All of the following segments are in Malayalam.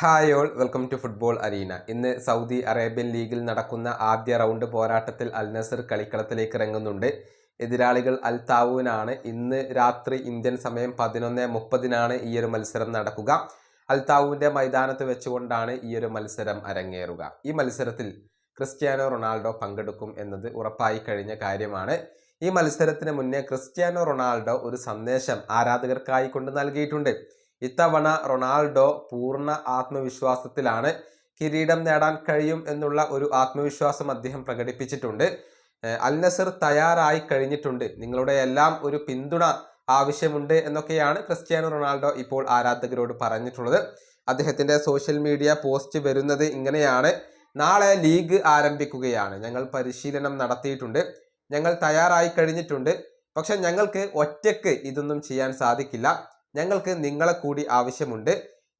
Hi all welcome to football arena. ഇന്ന് സൗദി അറേബ്യൻ ലീഗിൽ നടക്കുന്ന ആദ്യ റൗണ്ട് പോരാട്ടത്തിൽ അൽ നസർ കളിക്കളത്തിലേക്ക് ഇറങ്ങുന്നുണ്ട്. എതിരാളികൾ അൽ താവൂനാണ്. ഇന്ന് രാത്രി ഇന്ത്യൻ സമയം പതിനൊന്ന് മുപ്പതിനാണ് ഈ ഒരു മത്സരം നടക്കുക. അൽ താവൂന്റെ മൈതാനത്ത് വെച്ചുകൊണ്ടാണ് ഈ ഒരു മത്സരം അരങ്ങേറുക. ഈ മത്സരത്തിൽ ക്രിസ്ത്യാനോ റൊണാൾഡോ പങ്കെടുക്കും എന്നത് ഉറപ്പായി കഴിഞ്ഞ കാര്യമാണ്. ഈ മത്സരത്തിന് മുന്നേ ക്രിസ്ത്യാനോ റൊണാൾഡോ ഒരു സന്ദേശം ആരാധകർക്കായി കൊണ്ട് നൽകിയിട്ടുണ്ട്. ഇത്തവണ റൊണാൾഡോ പൂർണ ആത്മവിശ്വാസത്തിലാണ് കിരീടം നേടാൻ കഴിയും എന്നുള്ള ഒരു ആത്മവിശ്വാസം അദ്ദേഹം പ്രകടിപ്പിച്ചിട്ടുണ്ട്. അൽ നസർ തയ്യാറായി കഴിഞ്ഞിട്ടുണ്ട്. നിങ്ങളുടെ എല്ലാം ഒരു പിന്തുണ ആവശ്യമുണ്ട് എന്നൊക്കെയാണ് ക്രിസ്ത്യാനോ റൊണാൾഡോ ഇപ്പോൾ ആരാധകരോട് പറഞ്ഞിട്ടുള്ളത്. അദ്ദേഹത്തിന്റെ സോഷ്യൽ മീഡിയ പോസ്റ്റ് വരുന്നത് ഇങ്ങനെയാണ്. നാളെ ലീഗ് ആരംഭിക്കുകയാണ്. ഞങ്ങൾ പരിശീലനം നടത്തിയിട്ടുണ്ട്. ഞങ്ങൾ തയ്യാറായി കഴിഞ്ഞിട്ടുണ്ട്. പക്ഷെ ഞങ്ങൾക്ക് ഒറ്റയ്ക്ക് ഇതൊന്നും ചെയ്യാൻ സാധിക്കില്ല. ഞങ്ങൾക്ക് നിങ്ങളെ കൂടി ആവശ്യമുണ്ട്.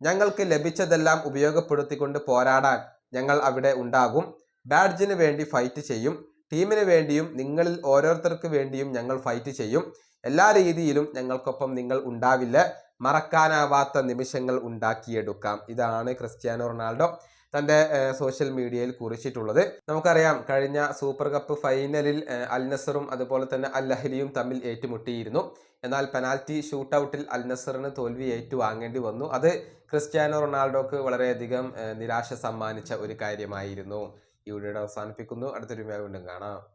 ഞങ്ങൾക്ക് ലഭിച്ചതെല്ലാം ഉപയോഗപ്പെടുത്തിക്കൊണ്ട് പോരാടാൻ ഞങ്ങൾ അവിടെ ഉണ്ടാകും. ബാഡ്ജിന് വേണ്ടി ഫൈറ്റ് ചെയ്യും. ടീമിന് വേണ്ടിയും നിങ്ങളിൽ ഓരോരുത്തർക്ക് വേണ്ടിയും ഞങ്ങൾ ഫൈറ്റ് ചെയ്യും. എല്ലാ രീതിയിലും ഞങ്ങൾക്കൊപ്പം നിങ്ങൾ ഉണ്ടാവില്ല. മറക്കാനാവാത്ത നിമിഷങ്ങൾ ഉണ്ടാക്കിയെടുക്കാം. ഇതാണ് ക്രിസ്ത്യാനോ റൊണാൾഡോ. തന്റെ സോഷ്യൽ മീഡിയയിൽ കുറിച്ചിട്ടുള്ളത്. നമുക്കറിയാം കഴിഞ്ഞ സൂപ്പർ കപ്പ് ഫൈനലിൽ അൽനസറും അൽ നസറും അതുപോലെ തന്നെ അൽ അഹ്ലിയും തമ്മിൽ ഏറ്റുമുട്ടിയിരുന്നു. എന്നാൽ പെനാൽറ്റി ഷൂട്ടൗട്ടിൽ അൽ നസറിന് തോൽവി ഏറ്റുവാങ്ങേണ്ടി വന്നു. അത് ക്രിസ്ത്യാനോ റൊണാൾഡോക്ക് വളരെയധികം നിരാശ സമ്മാനിച്ച ഒരു കാര്യമായിരുന്നു. ഈ വീഡിയോയുടെ അവസാനിപ്പിക്കുന്നു. അടുത്തൊരു വീണ്ടും കാണാം.